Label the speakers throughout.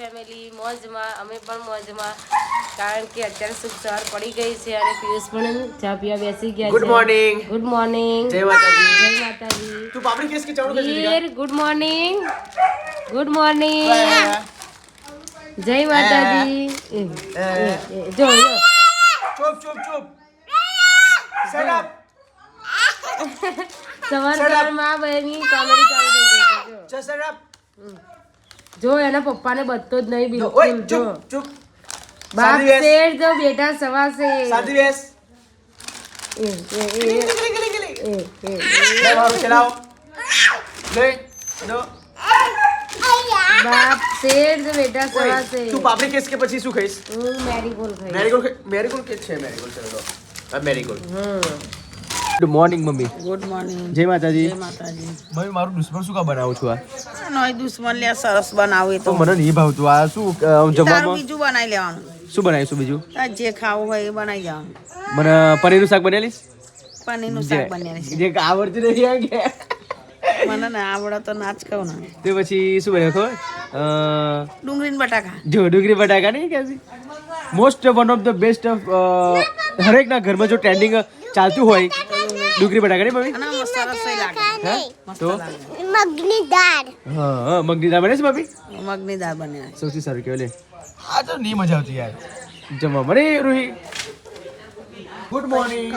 Speaker 1: Family મોજમાં અમે પણ મોજમાં કારણ કે અત્યારે શુભ સવાર પડી ગઈ છે અને પિયુષ પણ ચા પીવા બેસી ગયા
Speaker 2: ગુડ
Speaker 1: છે.
Speaker 2: મોર્નિંગ
Speaker 1: ગુડ મોર્નિંગ
Speaker 2: જય માતાજી.
Speaker 1: જય માતાજી.
Speaker 2: તું પાપડી કેસ કે ચાવડું કરી
Speaker 1: વીર ગુડ મોર્નિંગ ગુડ મોર્નિંગ જય માતાજી. એ, એ, એ, જો જો.
Speaker 2: ચૂપ ચૂપ ચૂપ. શટ અપ
Speaker 1: સવાર સવારમાં આ બહેની કોમેડી ચાલુ થઈ ગઈ છે જો.
Speaker 2: જસ્ટ શટ અપ
Speaker 1: જો એના પપ્પાને બધતો જ નહીં
Speaker 2: ઓય
Speaker 1: બિલકુલ જો
Speaker 2: ચૂપ ચૂપ.
Speaker 1: બાપ
Speaker 2: શાંતિ બેસ.
Speaker 1: શેર જો બેટા સવા છે
Speaker 2: શાંતિ બેસ
Speaker 1: એ, એ, એ, એ, એ, એ.
Speaker 2: લે મારું ચલાવો. લે નો
Speaker 1: બાપ શેર જો બેટા સવા
Speaker 2: ઓય
Speaker 1: છે
Speaker 2: તું પાપડી કેસ કે પછી શું ખાઈશ?
Speaker 1: હું મેરીગોલ્ડ ખાઈ
Speaker 2: મેરીગોલ્ડ મેરીગોલ્ડ કે છે મેરીગોલ્ડ? ચલો આ મેરીગોલ્ડ.
Speaker 1: હમ.
Speaker 2: Good morning mummy.
Speaker 3: Good morning
Speaker 2: જય માતાજી.
Speaker 3: જય માતાજી.
Speaker 2: મમ્મી મારું દુશ્મન શું કા બનાવું છું આ?
Speaker 3: નોય દુશ્મન લે સરસ બનાવે
Speaker 2: તો. મને નહીં ભાવતું. આ શું જમવામાં?
Speaker 3: બીજું બનાવી લેવાનું.
Speaker 2: શું બનાવીશું બીજું?
Speaker 3: જે ખાવું હોય એ બનાવી જવાનું
Speaker 2: મને પનીરનું શાક બનાવી લઈશ
Speaker 3: પનીરનું શાક બનાવી
Speaker 2: જે આવડતું નથી આ કે.
Speaker 3: મને ના આવડે તો નાચ કહું ને.
Speaker 2: તે પછી શું બનાવ્યું ખબર? અ,
Speaker 3: ડુંગળી બટાકા.
Speaker 2: જો ડુંગળી બટાકા નહીં કે most one of the best of હરેકના ઘરમાં જો ટ્રેન્ડિંગ ચાલતું હોય ડુંગળી બટાકા નહીં મમ્મી
Speaker 3: અને આમ સરસ ય લાગે
Speaker 2: હે
Speaker 3: મસ્ત
Speaker 2: તો
Speaker 3: લાગે
Speaker 4: મગની દાળ
Speaker 2: હા હા મગની દાળ બને છે મમ્મી
Speaker 3: મગની દાળ બનાવે
Speaker 2: સૌથી સારું કહેવાય લે આ તો નહીં મજા આવતી યાર જમવા મને Ruhi good morning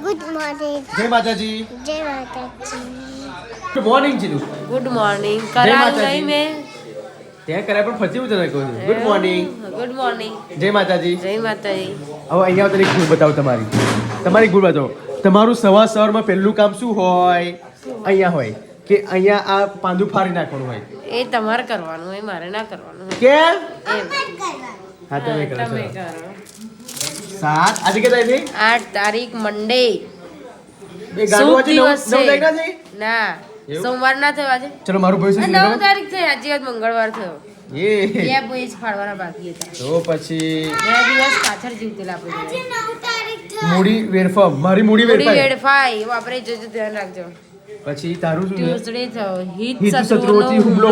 Speaker 4: good morning
Speaker 2: જય માતાજી
Speaker 4: જય માતાજી
Speaker 2: good morning Jilu
Speaker 1: good morning કરાયું
Speaker 2: માતાજી.
Speaker 1: નહીં મેં
Speaker 2: ત્યાં કર્યા પણ ફરતી હું તને કહું છું ગુડ મોર્નિંગ
Speaker 1: ગુડ મોર્નિંગ
Speaker 2: જય માતાજી
Speaker 1: જય માતાજી
Speaker 2: હવે અહીંયા તને એક ભૂલ બતાવું તમારી તમારી ભૂલ બતાવો તમારું સવાર સવારમાં પહેલું કામ શું હોય? અહીંયા હોય કે અહીંયા આ પાંદું ફાડી નાખવાનું હોય?
Speaker 1: એ તમારે કરવાનું એ મારે ના કરવાનું કે?
Speaker 2: હા તમે કરો
Speaker 1: તમે કરો.
Speaker 2: સાત. આજે કે તારીખ
Speaker 1: આઠ તારીખ મંડે. શુભ દિવસ છે. ના સોમવાર ના થયો આજે.
Speaker 2: ચલો મારું ભાઈ
Speaker 1: નવ તારીખ છે આજે આજ મંગળવાર થયો.
Speaker 2: એ.
Speaker 1: બે જ ફાડવાના બાકી હતા.
Speaker 2: તો પછી
Speaker 1: બે દિવસ પાછળ જીવતેલા આપણે
Speaker 2: મૂડી વેરફા મારી મૂડી વેરફાઈ
Speaker 1: આપણે જોજો ધ્યાન રાખજો.
Speaker 2: પછી તારું શું છે?
Speaker 1: ટ્યુસડે થયો. હિત
Speaker 2: શત્રુઓથી હુમલો.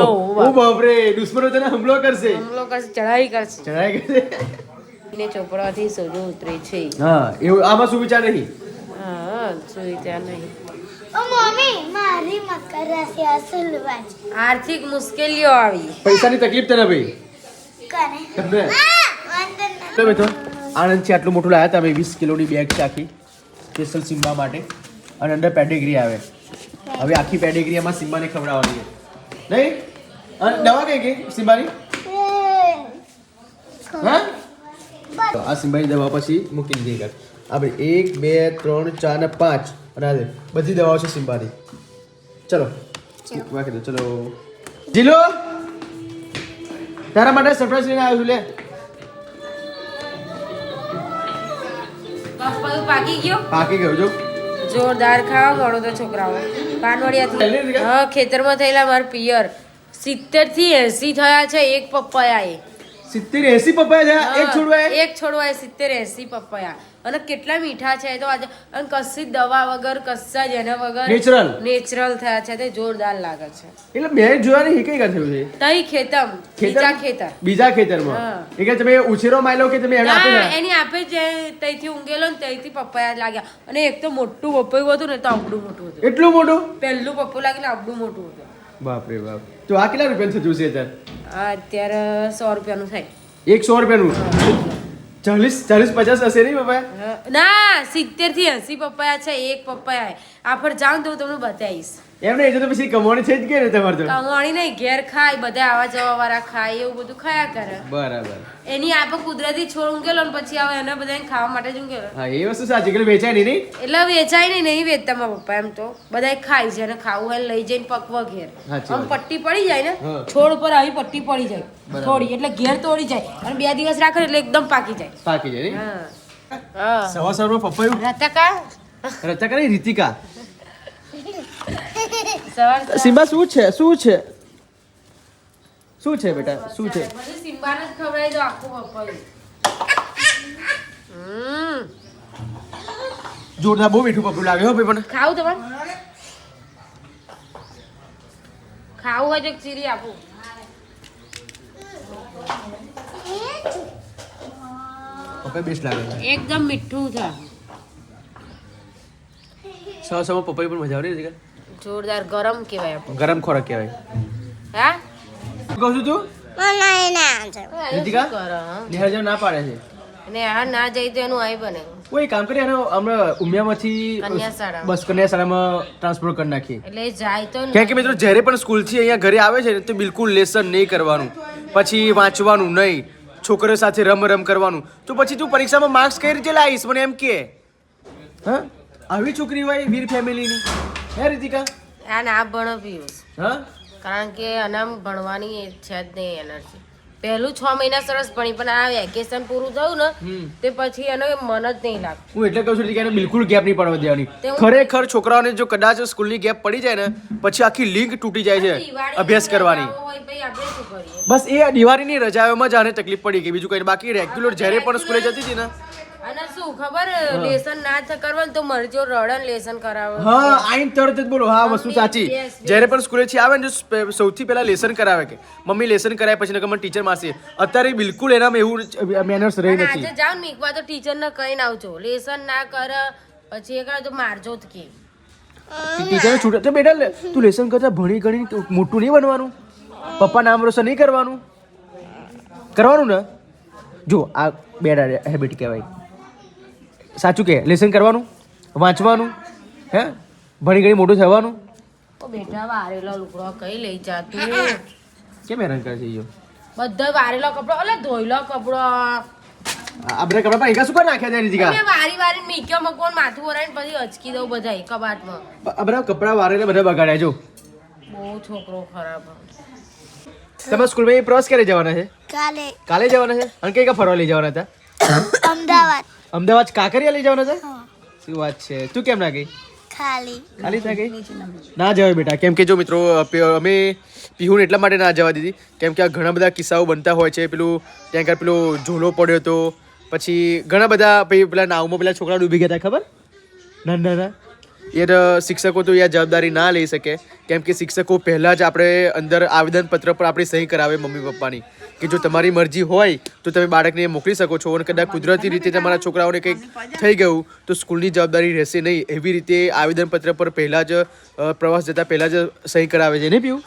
Speaker 2: દુશ્મનો તને કરશે.
Speaker 1: હુમલો કરશે ચઢાઈ કરશે.
Speaker 2: ચડાઈ કરશે.
Speaker 1: ને ચોપડાથી સોજો ઉતરે છે.
Speaker 2: હા એવું આમાં સુવિચાર નહીં
Speaker 1: હા સુવિચાર નહીં.
Speaker 4: ઓ મમ્મી મારી મકર રાશિ અસલવા છે
Speaker 1: આર્થિક મુશ્કેલીઓ આવી
Speaker 2: પૈસાની તકલીફ તને ભાઈ
Speaker 4: કરે
Speaker 2: તમને
Speaker 4: વાંધો નથી
Speaker 2: તો મિત્રો આણંદથી આટલું મોટું લાવ્યા હતા અમે વીસ કિલોની બેગ છે આખી સ્પેશિયલ સિમ્બા માટે અને અંદર પેડિગ્રી આવે. હવે આખી પેડિગ્રી એમાં સિમ્બાને ખવડાવવાની છે. નહીં? અને દવા કઈ ગઈ સિમ્બાની હા? તો આ સિમ્બાની દવા પછી મૂકી દીધી ઘર. આપણે એક બે ત્રણ ચાર ને પાંચ. અને બધી દવાઓ છે સિમ્બાની. ચલો. રાખી દો ચલો. જીલો! તારા માટે સરપ્રાઈઝ લઈને આવ્યો છું લે.
Speaker 1: પપ્પા પાકી ગયો?
Speaker 2: પાકી ગયો જો.
Speaker 1: જોરદાર ખાવા ગણો તો છોકરાઓ. કાનવડિયાથી હા ખેતરમાં થયેલા મારા પિયર. સિત્તેરથી એસી થયા છે એક પપ્પાયા
Speaker 2: સિત્તેર એસી પપૈયા છે એક છોડવાય
Speaker 1: એક? છોડવાય સિત્તેર એસી પપૈયા અને કેટલા મીઠા છે તો આજે. અને કશી દવા વગર કશા જ એના વગર
Speaker 2: નેચરલ.
Speaker 1: નેચરલ થયા છે તે જોરદાર લાગે છે.
Speaker 2: એટલે મેં જોયા નહીં કઈ ગયા છે?
Speaker 1: તઈ ખેતમ બીજા ખેતર.
Speaker 2: બીજા ખેતરમાં.
Speaker 1: હા.
Speaker 2: એ કે તમે ઉછેરો માયલો કે તમે એને આપી
Speaker 1: ના
Speaker 2: ના
Speaker 1: એની આપે જે તઈથી ઊંઘેલો ને તઈથી પપૈયા લાગ્યા. અને એક તો મોટું પપૈયું હતું ને તો આવડું મોટું હતું.
Speaker 2: એટલું મોટું?
Speaker 1: પહેલું પપ્પું લાગીને આવડું મોટું હતું.
Speaker 2: બાપ રે બાપ. તો આ કેટલા રૂપિયા થતું છે અત્યારે?
Speaker 1: અત્યારે સો રૂપિયાનું થાય.
Speaker 2: એક સો રૂપિયાનું? ચાલીસ ચાલીસ પચાસ હશે નહીં પપ્પા
Speaker 1: ના સિત્તેરથી એસી પપ્પાયા છે એક પપ્પાયા આ. પર જાઉં તો હું તમને બતાવીશ.
Speaker 2: એમ નહીં એ તો પછી કમાણી છે જ કે ને તમારે તો?
Speaker 1: કમાણી નહીં ઘેર ખાય બધા આવા જવા વાળા ખાય એવું બધું ખાયા કરે.
Speaker 2: બરાબર.
Speaker 1: એની આપે કુદરતી છોડ ઊંઘેલો ને પછી આવે એને બધાને ખાવા માટે જ ઊંઘેલો
Speaker 2: હા એ વસ્તુ સાચી કે વેચાય નહીં નહીં?
Speaker 1: એટલે વેચાય નહીં નહીં વેચતા મારા પપ્પા એમ તો. બધા ખાય છે અને ખાવું હોય લઈ જઈને પકવા ઘેર. આમ પટ્ટી પડી જાય ને છોડ પર આવી પટ્ટી પડી જાય. થોડી એટલે ઘેર તોડી જાય અને બે દિવસ રાખે એટલે એકદમ પાકી જાય.
Speaker 2: પાકી જાય
Speaker 1: હા. હા.
Speaker 2: સવા સવારમાં પપ્પા
Speaker 1: રતકા.
Speaker 2: રતકા નહીં રીતિકા. સિમ્બા શું છે શું છે શું છે બેટા શું છે
Speaker 1: બધું સિમ્બાને જ ખવડાવી દો આખું પપ્પાયું હમ
Speaker 2: જોરદાર બહુ મીઠું પપ્પું લાગે હો ભાઈ પણ
Speaker 1: ખાવું તમારે ખાવું હોય તો એક ચીરી આપું
Speaker 2: પપ્પા બેસ્ટ લાગે છે
Speaker 1: એકદમ મીઠું છે
Speaker 2: સવા સવા પપ્પાની પણ મજા આવે ને
Speaker 1: જોરદાર ગરમ કહેવાય
Speaker 2: ગરમ ખોરાક કહેવાય.
Speaker 1: હા?
Speaker 2: કહું છું તું? રીતિકા? ના પાડે છે.
Speaker 1: અને આ ના જાય તો એનું આઈ બને
Speaker 2: કોઈ કામ કરીએ અને હમણાં ઉમિયામાંથી
Speaker 1: કન્યા
Speaker 2: બસ કન્યા શાળામાં ટ્રાન્સફર કરી નાખીએ.
Speaker 1: એટલે જાય તો
Speaker 2: કારણ કે મિત્રો જ્યારે પણ સ્કૂલથી અહીંયા ઘરે આવે છે તો બિલકુલ લેસન નહીં કરવાનું. પછી વાંચવાનું નહીં. છોકરીઓ સાથે રમ રમ કરવાનું. તો પછી તું પરીક્ષામાં માર્ક્સ કઈ રીતે લાવીશ? મને એમ કે. હા? આવી છોકરી હોય વીર ફેમિલીની હે રીતિકા?
Speaker 1: આ ના ભણો પિયુષ
Speaker 2: હા?
Speaker 1: કારણ કે અનામ ભણવાની છે જ નહીં એનર્જી. પહેલું છ મહિના સરસ ભણી પણ આ વેકેશન પૂરું થયું ને તે પછી એનો મન જ નહીં લાગતું.
Speaker 2: હું એટલે કહું છું કે એને બિલકુલ ગેપ નહીં પડવા દેવાની. ખરેખર છોકરાઓને જો કદાચ સ્કૂલની ગેપ પડી જાય ને પછી આખી લિંક તૂટી જાય છે અભ્યાસ કરવાની. બસ એ દિવાળીની રજાઓમાં જ આને તકલીફ પડી ગઈ. બીજું કંઈ બાકી રેગ્યુલર જ્યારે પણ સ્કૂલે જતી હતી ને
Speaker 1: અને શું ખબર લેસન ના થ કરવાનું તો મરજો રડન લેસન કરાવે.
Speaker 2: હા આઈન તરત જ બોલો. હા વસ્તુ સાચી. જ્યારે પણ સ્કૂલે થી આવે ને સૌથી પહેલા લેસન કરાવે કે મમ્મી લેસન કરાય પછી નકર મને ટીચર મારશે. અત્યારે બિલકુલ એનામાં એવું મેનર્સ રહી નથી.
Speaker 1: આજે જાવ ને એકવાર તો ટીચર ને કહીને આવજો. લેસન ના કર પછી એ કહે તો મારજો જ કે.
Speaker 2: ટીચર છૂટે તો બેટા લે- તું લેસન કરતા ભણી ગણી મોટું નહીં બનવાનું. પપ્પા નામ રોશન નહીં કરવાનું. કરવાનું ને? જો આ બેડ હેબિટ કહેવાય. સાચું કે? લેસન કરવાનું? વાંચવાનું? હે? ભણી ગણી મોટું થવાનું?
Speaker 1: ઓ બેટા વારેલો લુગડો કઈ લઈ જા તું
Speaker 2: કેમ હેરાન કરે છે યો?
Speaker 1: બધા વારેલો કપડો ઓલે ધોઈલો કપડો.
Speaker 2: આપણે કપડા પણ એકા શું કરી નાખ્યા છે રીતિકા
Speaker 1: મેં વારી વારી મીક્યો મકોન માથું વરાઈને પછી અચકી દઉં બધા કબાટમાં
Speaker 2: આ બધા કપડા વારે બધા બગાડ્યા જો.
Speaker 1: બહુ છોકરો ખરાબ.
Speaker 2: તમે સ્કૂલમાં એ પ્રવાસ ક્યારે જવાના છે?
Speaker 4: કાલે.
Speaker 2: કાલે જવાના છે? અને કઈ કા ફરવા લઈ જવાના હતા?
Speaker 4: અમદાવાદ.
Speaker 2: અમદાવાદ કાંકરિયા લઈ જવાના છે? શું વાત છે. તું કેમ ના ગઈ?
Speaker 4: ખાલી.
Speaker 2: ખાલી ના ગઈ? ના જવાય બેટા. કેમ કે જો મિત્રો અમે પીહુને એટલા માટે ના જવા દીધી. કેમ કે આ ઘણા બધા કિસ્સાઓ બનતા હોય છે. પેલું ત્યાં આગળ પેલો ઝોલો પડ્યો હતો. પછી ઘણા બધા પછી પેલા નાવમાં પેલા છોકરા ડૂબી ગયા હતા ખબર? ના ના ના. તો શિક્ષકો તો એ જવાબદારી ના લઈ શકે. કેમ કે શિક્ષકો પહેલાં જ આપણે અંદર આવેદનપત્ર પર આપણી સહી કરાવે મમ્મી પપ્પાની. કે જો તમારી મરજી હોય, તો તમે બાળકને મોકલી શકો છો. અને કદાચ કુદરતી રીતે તમારા છોકરાઓને કંઈક થઈ ગયું, તો સ્કૂલની જવાબદારી રહેશે નહીં. એવી રીતે આવેદનપત્ર પર પહેલાં જ પ્રવાસ જતાં પહેલાં જ સહી કરાવે છે. નહીં પીવું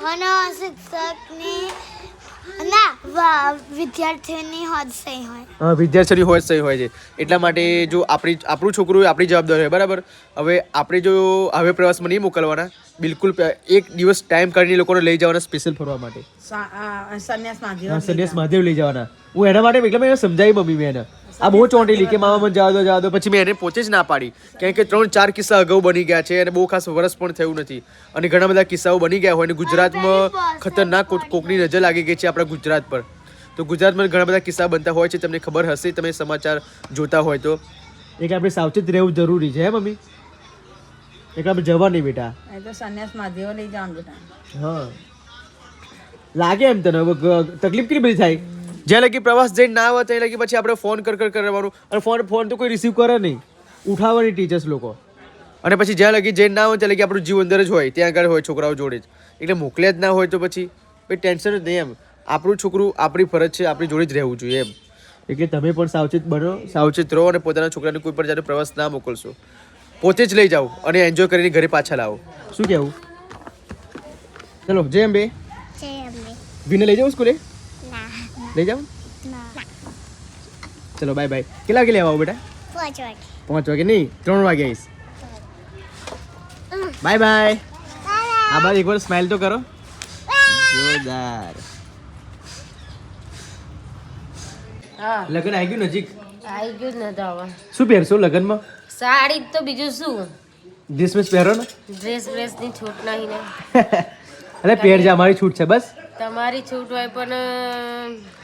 Speaker 4: વિદ્યાર્થીઓની હોદ સહી હોય.
Speaker 2: હા વિદ્યાર્થીની હોય સહી હોય છે. એટલા માટે જો આપણી આપણું છોકરું આપણી જવાબદારી હોય બરાબર? હવે આપણે જો હવે પ્રવાસમાં નહીં મોકલવાના બિલકુલ એક દિવસ ટાઈમ કાઢીને લોકોને લઈ જવાના સ્પેશિયલ ફરવા માટે.
Speaker 3: સંન્યાસ
Speaker 2: મહાદેવ લઈ જવાના. હું એના માટે એટલે મેં સમજાવી મમ્મી મેં એને. આ બહુ ચોંટેલી કે મામા મને જવા દો જવા દો. પછી મેં એને પોતે જ ના પાડી. કારણ કે ત્રણ ચાર કિસ્સા અગાઉ બની ગયા છે અને બહુ ખાસ વરસ પણ થયું નથી. અને ઘણા બધા કિસ્સાઓ બની ગયા હોય અને ગુજરાતમાં ખતરનાક કોક- કોકની નજર લાગી ગઈ છે આપણા ગુજરાત પર. તો ગુજરાતમાં ઘણા બધા કિસ્સા બનતા હોય છે તમને ખબર હશે તમે સમાચાર જોતા હોય તો. એક આપણે સાવચેત રહેવું જરૂરી છે હે મમ્મી? એક આપણે જવા નહીં બેટા.
Speaker 3: એ તો સંન્યાસ માધ્યમ લઈ જવાનું બેટા.
Speaker 2: હા. લાગે એમ તને? તકલીફ કેટલી બધી થાય? જ્યાં લગી પ્રવાસ જઈને ના આવે ત્યાં લગી પછી આપણે ફોન કર કર કરવાનું અને ફોન ફોન તો કોઈ રિસીવ કરે નહીં. ઉઠાવવાની ટીચર્સ લોકો. અને પછી જ્યાં લગી જઈને ના હોય ત્યાં લગી આપણું જીવ અંદર જ હોય. ત્યાં આગળ હોય છોકરાઓ જોડે જ. એટલે મોકલ્યા જ ના હોય તો પછી કોઈ ટેન્શન જ નહીં એમ. આપણું છોકરું આપણી ફરજ છે આપણી જોડે જ રહેવું જોઈએ એમ. એટલે તમે પણ સાવચેત બનો. સાવચેત રહો અને પોતાના છોકરાને કોઈ પણ જાતે પ્રવાસ ના મોકલશો. પોતે જ લઈ જાઓ અને એન્જોય કરીને ઘરે પાછા લાવો. શું કહેવું? ચલો જય અંબે. વિને લઈ જાઓ સ્કૂલે? લઈ જાવ
Speaker 4: ના.
Speaker 2: ચલો બાય બાય કેટલા વાગે લેવા આવો બેટા?
Speaker 4: પાંચ વાગે.
Speaker 2: પાંચ વાગે નહીં ત્રણ વાગે આવીશ. બાય બાય આ બાર એકવાર સ્માઇલ તો કરો. જોરદાર.
Speaker 1: હા.
Speaker 2: લગ્ન આવી ગયું નજીક?
Speaker 1: આવી ગયું ને તો હવે.
Speaker 2: શું પહેરશો લગ્નમાં?
Speaker 1: સાડી તો બીજું શું?
Speaker 2: ડ્રેસ મેસ પહેરો ને?
Speaker 1: ડ્રેસ બ્રેસની છૂટ નહીં ને.
Speaker 2: અરે પહેરજે અમારી છૂટ છે બસ.
Speaker 1: તમારી છૂટ હોય પણ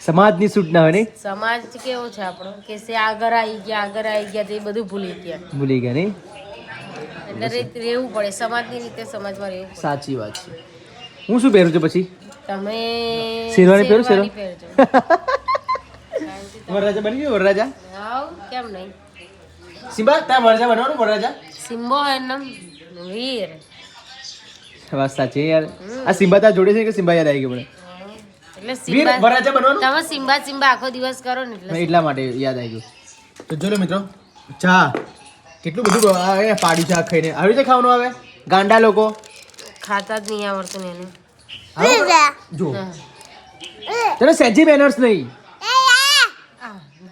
Speaker 2: સમાજની છૂટ ના હોય ને?
Speaker 1: સમાજ કેવો છે આપણો? કે સે આગળ આવી ગયા આગળ આવી ગયા તે બધું ભૂલી ગયા.
Speaker 2: ભૂલી ગયા નહીં?
Speaker 1: એટલે રહેવું પડે. સમાજની રીતે સમાજમાં રહેવું પડે.
Speaker 2: સાચી વાત છે. હું શું પહેરું છું પછી?
Speaker 1: તમે
Speaker 2: શેરવાની પહેરો,
Speaker 1: શેરવાની
Speaker 2: વરરાજા બની ગયો વરરાજા?
Speaker 1: હાવ કેમ નહીં?
Speaker 2: સિમ્બા ત્યાં વરરાજા બનવાનું વરરાજા?
Speaker 1: સિમ્બો એનમ વીર.
Speaker 2: વાત સાચી યાર. આ સિમ્બા તાર જોડે છે કે સિમ્બા યાદ આવી ગયો મને?
Speaker 1: એટલે
Speaker 2: વીર
Speaker 1: સિમ્બા
Speaker 2: વરાજા બનવાનું?
Speaker 1: તમે સિમ્બા સિમ્બા આખો દિવસ કરો ને એટલે
Speaker 2: એટલા માટે યાદ આવી ગયું. તો ચલો મિત્રો ચા. કેટલું બધું આ પાડી ચા ખાઈને. આવી રીતે ખાવાનું આવે? ગાંડા લોકો.
Speaker 1: ખાતા જ નહીં આવડતું ને એને.
Speaker 2: જો તને સેજી બેનર્સ નહીં.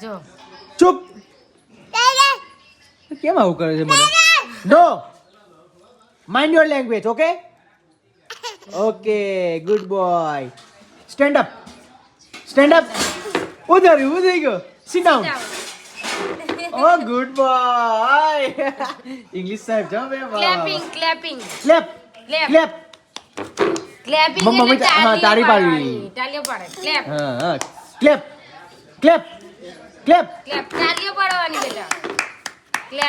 Speaker 1: જો.
Speaker 2: ચૂપ. કેમ આવું કરે છે મને? No. Mind your language okay okay good boy stand up stand up ઉધર ઉધર ગયો. Sit down oh good boy English સાહેબ જો બે
Speaker 1: clapping clapping
Speaker 2: clap. Clap
Speaker 1: clapping
Speaker 2: mummy, હા, તાળી પાડવી.
Speaker 1: તાળીઓ પાડે ક્લેપ
Speaker 2: હા હા. ક્લેપ ક્લેપ ક્લેપ
Speaker 1: ક્લેપ તાળીઓ પાડવાની બેટા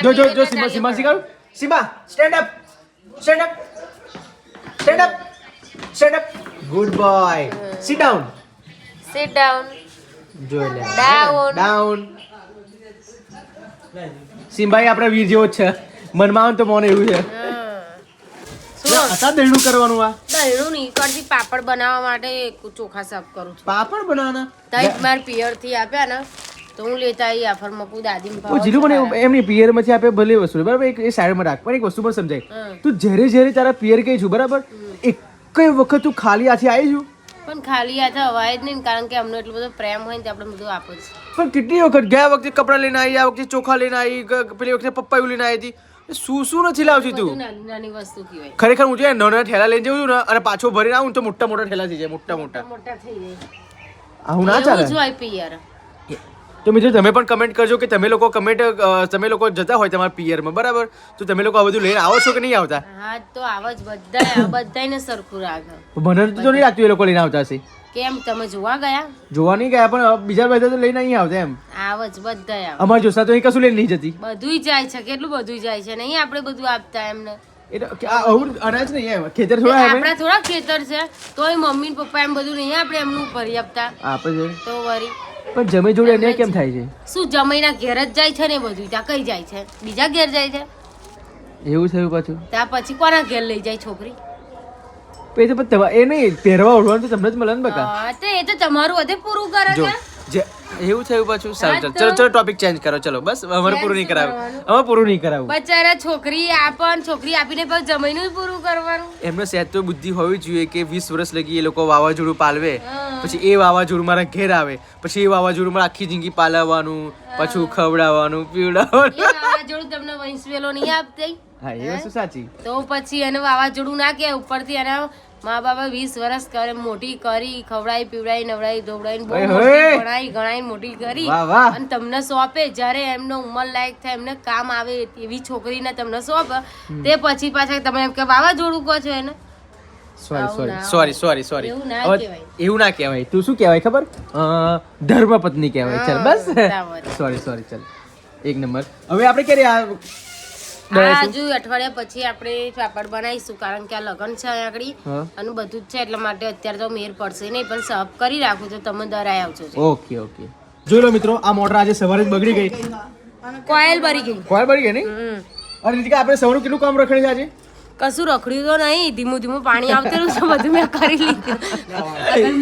Speaker 2: જો જો જો Seema Seema શીખવાડું Seema stand up stand up stand up stand up good boy sit down
Speaker 1: sit down જોઈ
Speaker 2: જો લે.
Speaker 1: ડાઉન
Speaker 2: ડાઉન સિમ્બાઈ આપણા વીર જેવો છે. મનમાં આવે તો મોને એવું છે. શું કરવાનું આ?
Speaker 1: દહીણું નહીં. કરતી પાપડ બનાવવા માટે ચોખા સાફ કરું છું.
Speaker 2: પાપડ બનાવવાના?
Speaker 1: તઈ માર પિયરથી આપ્યા ને તો હું લેતા આવી આફર મકુ દાદી
Speaker 2: ઓ જીલું મને એમની પિયરમાંથી આપે ભલે વસ્તુ બરાબર એક એ સાઈડમાં રાખ. પણ એક વસ્તુ પણ સમજાય. તું જ્યારે જ્યારે તારા પિયર કહી છું બરાબર? એક કઈ વખત તું ખાલી હાથે આવી છું
Speaker 1: પણ ખાલી હાથે અવાય જ નહીં કારણ કે અમને એટલો બધો પ્રેમ હોય ને તે આપણે બધું આપો છે.
Speaker 2: પણ કેટલી વખત ગયા વખતે કપડાં લઈને આવી આ વખતે ચોખા લઈને આવી પેલી વખતે પપ્પાયું લઈને આવી હતી? શું શું નથી લાવતી તું?
Speaker 1: નાની નાની વસ્તુ કહેવાય.
Speaker 2: ખરેખર હું છે નાના ઠેલા લઈને જઉં છું ને અને પાછો ભરીને આવું ને તો મોટા મોટા ઠેલા થઈ જાય મોટા મોટા.
Speaker 1: મોટા થઈ જાય.
Speaker 2: આવું ના
Speaker 1: ચાલે? જ
Speaker 2: ચાલે
Speaker 1: હોય પિયર
Speaker 2: તો મિત્રો તમે પણ કમેન્ટ કરજો કે તમે લોકો કમેન્ટ તમે લોકો જતા હોય તમારા પિયરમાં બરાબર? તો તમે લોકો આ બધું લઈને આવો છો કે નહીં આવતા?
Speaker 1: હા તો આવા જ બધા બધાને સરખું રાખે
Speaker 2: મને તો નહીં લાગતું એ લોકો લઈને આવતા હશે.
Speaker 1: કેમ તમે જોવા ગયા?
Speaker 2: જોવા નહીં ગયા પણ બીજા બધા તો લઈને નહીં આવતા એમ.
Speaker 1: આવ જ બધા
Speaker 2: અમાર જોશા તો અહીં કશું લઈને નહીં જતી.
Speaker 1: બધુંય જાય છે કેટલું બધું જાય છે નહીં આપણે બધું આપતા એમને.
Speaker 2: અનાજ નહીં એમ ખેતર થોડા
Speaker 1: આપણા થોડા ખેતર છે તોય મમ્મી ને પપ્પા એમ બધું નહીં આપણે એમનું ભરી આપતા.
Speaker 2: આપે છે.
Speaker 1: તો વરી.
Speaker 2: પણ જમે જોડે એને કેમ થાય છે?
Speaker 1: શું જમાઈના ઘેર જ જાય છે ને બધું ત્યાં કઈ જાય છે? બીજા ઘેર જાય છે?
Speaker 2: એવું થયું પાછું?
Speaker 1: ત્યાં પછી કોના ઘેર લઈ જાય છોકરી?
Speaker 2: એ તો પણ એ નહીં પહેરવા ઓળવાનું તો તમને જ મળે ને બકા.
Speaker 1: હા, તો એ તો તમારું બધે પૂરું કરે છે.
Speaker 2: એવું થયું પાછું? સારું
Speaker 1: હા
Speaker 2: ચલો ચલો ટોપિક ચેન્જ કરો. ચલો બસ અમારે પૂરું નહીં કરાવું. અમારે પૂરું નહીં કરાવું.
Speaker 1: બચારા છોકરી આપણ છોકરી આપીને પણ જમીનું પૂરું કરવાનું.
Speaker 2: એમને સહેજ તો બુદ્ધિ હોવી જોઈએ કે વીસ વર્ષ લગી એ લોકો વાવાઝોડું પાલવે. પછી એ વાવાઝોડું મારા ઘેર આવે. પછી એ વાવાઝોડું મારા આખી જિંદગી પાલવવાનું પાછું ખવડાવવાનું પીવડાવવાનું.
Speaker 1: વાવાઝોડું તમને વંશવેલો નહીં આપતી?
Speaker 2: હા એ વસ્તુ સાચી.
Speaker 1: તો પછી એને વાવાઝોડું ના કે ઉપરથી એના મા બાપા વીસ વર્ષ કરે મોટી કરી ખવડાવી પીવડાવી નવડાવી ધોવડાવી બહુ ભણાવી ગણાવી મોટી કરી. અને તમને સોંપે જ્યારે એમનો ઉંમર લાયક થાય એમને કામ આવે એવી છોકરીને તમને સોંપે. તે પછી પાછા તમે એમ કે વાવાઝોડું કહો છો એને.
Speaker 2: Sorry sorry sorry sorry sorry
Speaker 1: એવું ના કહેવાય.
Speaker 2: એવું ના કહેવાય. તું શું કહેવાય ખબર? ધર્મપત્ની કહેવાય. ચાલ બસ. સોરી સોરી ચાલ. એક નંબર. હવે આપણે ક્યારે આ
Speaker 1: આ હજુ અઠવાડિયા પછી આપણે પાપડ બનાવીશું કારણ કે આ લગન છે અહીંયા આગળ. અને બધું જ છે એટલા માટે અત્યારે તો મેર પડશે નહીં પણ સબ કરી રાખું તો તમે દરાઈ આવજો
Speaker 2: ઓકે ઓકે. જોઈ લો મિત્રો આ મોટર આજે સવારે જ બગડી ગઈ.
Speaker 1: કોયલ ભરી ગઈ.
Speaker 2: કોયલ બગડી ગઈ નહીં? અને રીતિકા આપણે સવારનું કેટલું કામ રખડે છે આજે?
Speaker 1: કશું રખડ્યું તો નહીં ધીમું ધીમું પાણી આવતું છે બધું મેં કરી લીધું.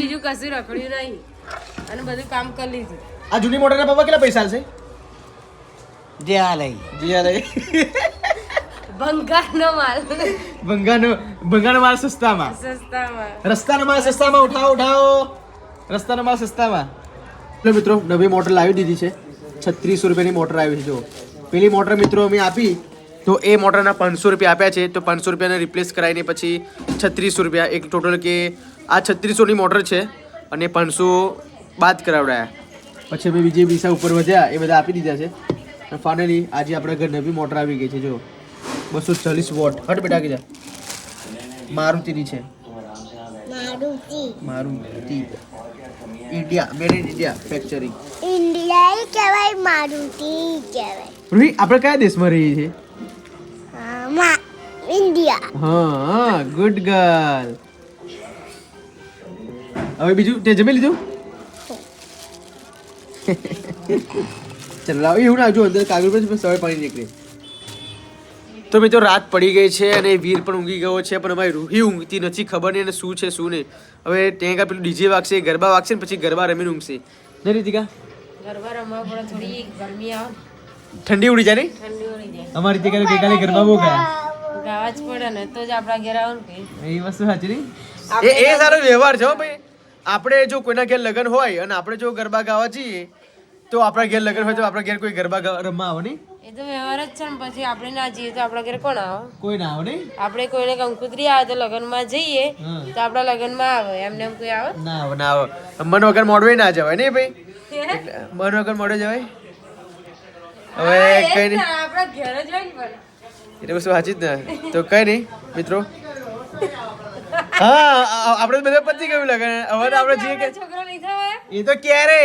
Speaker 1: બીજું કશું રખડ્યું નહીં. અને બધું કામ કરી લીધું.
Speaker 2: આ જૂની મોટરના પપ્પા કેટલા પૈસા છે
Speaker 3: જ્યાં લઈ
Speaker 2: જીયા
Speaker 1: માલ.
Speaker 2: ભંગાનો ભંગાનો માલ સસ્તામાં.
Speaker 1: સસ્તામાં.
Speaker 2: રસ્તાનો માલ સસ્તામાં ઉઠાવો ઉઠાવો. રસ્તાનો માલ સસ્તામાં. એટલે મિત્રો નવી મોટર લાવી દીધી છે. છત્રીસો રૂપિયાની મોટર આવી છે જો પેલી મોટર મિત્રો અમે આપી તો એ મોટરના પાંચસો રૂપિયા આપ્યા છે તો પાંચસો રૂપિયાને રિપ્લેસ કરાવીને પછી છત્રીસો રૂપિયા એક ટોટલ કે આ છત્રીસોની મોટર છે અને પાંચસો બાદ કરાવડાયા. પછી અમે બીજે પૈસા ઉપર વધ્યા એ બધા આપી દીધા છે. ફાઇનલી આજે આપણા ઘર નવી મોટર આવી ગઈ છે જો. બસો ચાલીસ વોટ. હટ બેટા કે જા. મારુતિની છે.
Speaker 4: Maruti.
Speaker 2: India made in India ફેક્ચરિંગ
Speaker 4: India કહેવાય મારુતિ કહેવાય.
Speaker 2: રૂહી આપણે કયા દેશમાં રહીએ છીએ?
Speaker 4: ઇન્ડિયા.
Speaker 2: હા ગુડ ગર્લ હવે બીજું તે જમી લીધું? ચલો લાવો. એવું ના જો અંદર કાગળ પર સવારે પાણી નીકળે. તો મિત્રો રાત પડી ગઈ છે અને વીર પણ ઊંઘી ગયો છે પણ અમારી રૂહી ઊંઘતી નથી. ખબર નહીં અને શું છે શું નહીં. હવે ત્યાં આગળ પેલું ડીજે વાગશે ગરબા વાગશે ને પછી ગરબા રમીને ઊંઘશે. ને રીતિકા?
Speaker 1: ગરબા રમવા પણ થોડી ગરમી આવે.
Speaker 2: ઠંડી ઉડી જાય
Speaker 1: ઠંડી જાય.
Speaker 2: અમારી ત્યાં ગઈકાલે ગરબા બહુ ગયા.
Speaker 1: ગાવા જ પડે ને તો જ આપણા ઘેર આવું
Speaker 2: એ વસ્તુ સાચી નહીં? એ એ સારો વ્યવહાર છે હો ભાઈ. આપણે જો કોઈના ઘેર લગ્ન હોય અને આપણે જો ગરબા ગાવા જઈએ તો આપણા ઘેર લગ્ન હોય તો આપણા ઘેર કોઈ ગરબા રમવા આવે નહીં?
Speaker 1: એ તો વ્યવહાર જ છે ને પછી આપણે ના જઈએ તો આપણા ઘેર કોણ આવે?
Speaker 2: કોઈ ના આવે નહીં?
Speaker 1: આપણે કોઈને કંકુતરી આવે તો લગ્નમાં જઈએ તો આપણા લગ્નમાં આવે. એમને એમ કોઈ આવે?
Speaker 2: ના આવે ના આવે. મન વગર મોડવે ના જવાય નહીં ભાઈ? મન વગર મોડે જવાય? હવે કઈ નહીં.
Speaker 1: આપણા ઘેર જ હોય ને પણ.
Speaker 2: એટલે વસ્તુ સાચી જ ને. તો કઈ નહીં મિત્રો. હા આપડે આપણે બધા પતી ગયું લગન. હવે આપણે જઈએ કે
Speaker 1: છોકરો નહીં થવાય
Speaker 2: એ તો ક્યારે?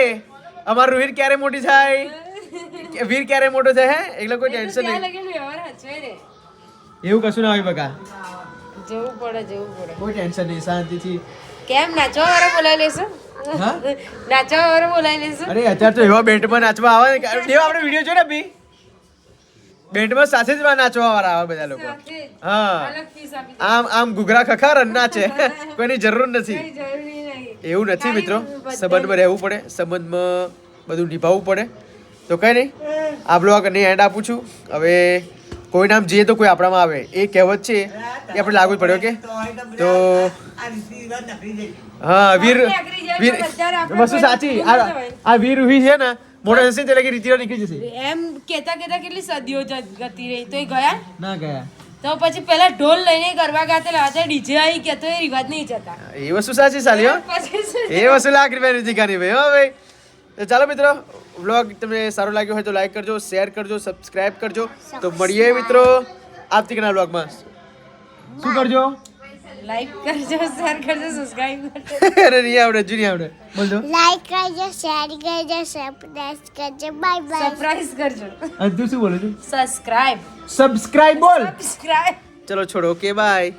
Speaker 2: અમાર રોહિત ક્યારે મોટી થાય? વીર ક્યારે મોટો થાય હે? એટલે કોઈ ટેન્શન
Speaker 1: ત્યાં
Speaker 2: નહીં.
Speaker 1: લગીને વ્યવહાર હચવાય રે
Speaker 2: એવું કશું ના હોય બકા.
Speaker 1: જવું પડે જવું પડે.
Speaker 2: કોઈ ટેન્શન નહીં શાંતિથી.
Speaker 1: કેમ નાચવા વાળા બોલાવી લેશું?
Speaker 2: હા?
Speaker 1: નાચવા વાળા બોલાવી લેશું?
Speaker 2: અરે અત્યારે તો એવા બેન્ટમાં નાચવા આવે ને કે- દેવ આપણે વીડિયો જોયો ને બી બેન્ટમાં સાથે જ નાચવા વાળા આવે બધા લોકો.
Speaker 1: સાથે જ.
Speaker 2: હા.
Speaker 1: અલગ ફીસ આપી
Speaker 2: આમ આમ ઘૂઘરા ખખાર અને નાચે. કોઈની જરૂર નથી.
Speaker 1: કઈ જરૂરી નહીં
Speaker 2: એવું નથી મિત્રો. સંબંધમાં રહેવું પડે સંબંધમાં બધું નિભાવવું પડે. તો કઈ નહીં આ બ્લોગ નહીં એન્ડ આપું છું. હવે કોઈ નામ જઈએ તો કોઈ આપણામાં આવે એ કહેવત છે એ આપણે લાગુ જ પડે ઓકે? તો હા વીર વીર વસ્તુ સાચી આ આ વીર ઊભી છે ને મોટા જશે એટલે કે રીતિઓ નીકળી જશે.
Speaker 1: એમ કેતા કેતા કેટલી સદીઓ જતી રહી તો એ ગયા?
Speaker 2: ના ગયા.
Speaker 1: તો પછી પેલા ઢોલ લઈને ગરબા ગાતે હતા ડીજે આવી કે તો એ રિવાજ નહીં જતા.
Speaker 2: એ વસ્તુ સાચી સાલી હો એ વસ્તુ લાખ રૂપિયા નથી જીકાની ભાઈ હો ભાઈ. તો ચાલો મિત્રો વ્લોગ તમને સારો લાગ્યો હોય તો લાઈક કરજો શેર કરજો સબસ્ક્રાઇબ કરજો. તો મળીએ મિત્રો આવતીકાલના વ્લોગમાં. શું કરજો?
Speaker 1: લાઈક કરજો શેર કરજો સબસ્ક્રાઇબ કરજો.
Speaker 2: અરે નહીં આવડે હજુ નહીં આવડે બોલજો
Speaker 4: લાઈક કરજો શેર કરજો સબસ્ક્રાઇબ કરજો. બાય બાય
Speaker 1: સરપ્રાઈઝ કરજો.
Speaker 2: અને તું શું બોલે છે
Speaker 1: સબસ્ક્રાઇબ
Speaker 2: સબસ્ક્રાઇબ બોલ.
Speaker 1: સબસ્ક્રાઇબ
Speaker 2: ચલો છોડો. Okay bye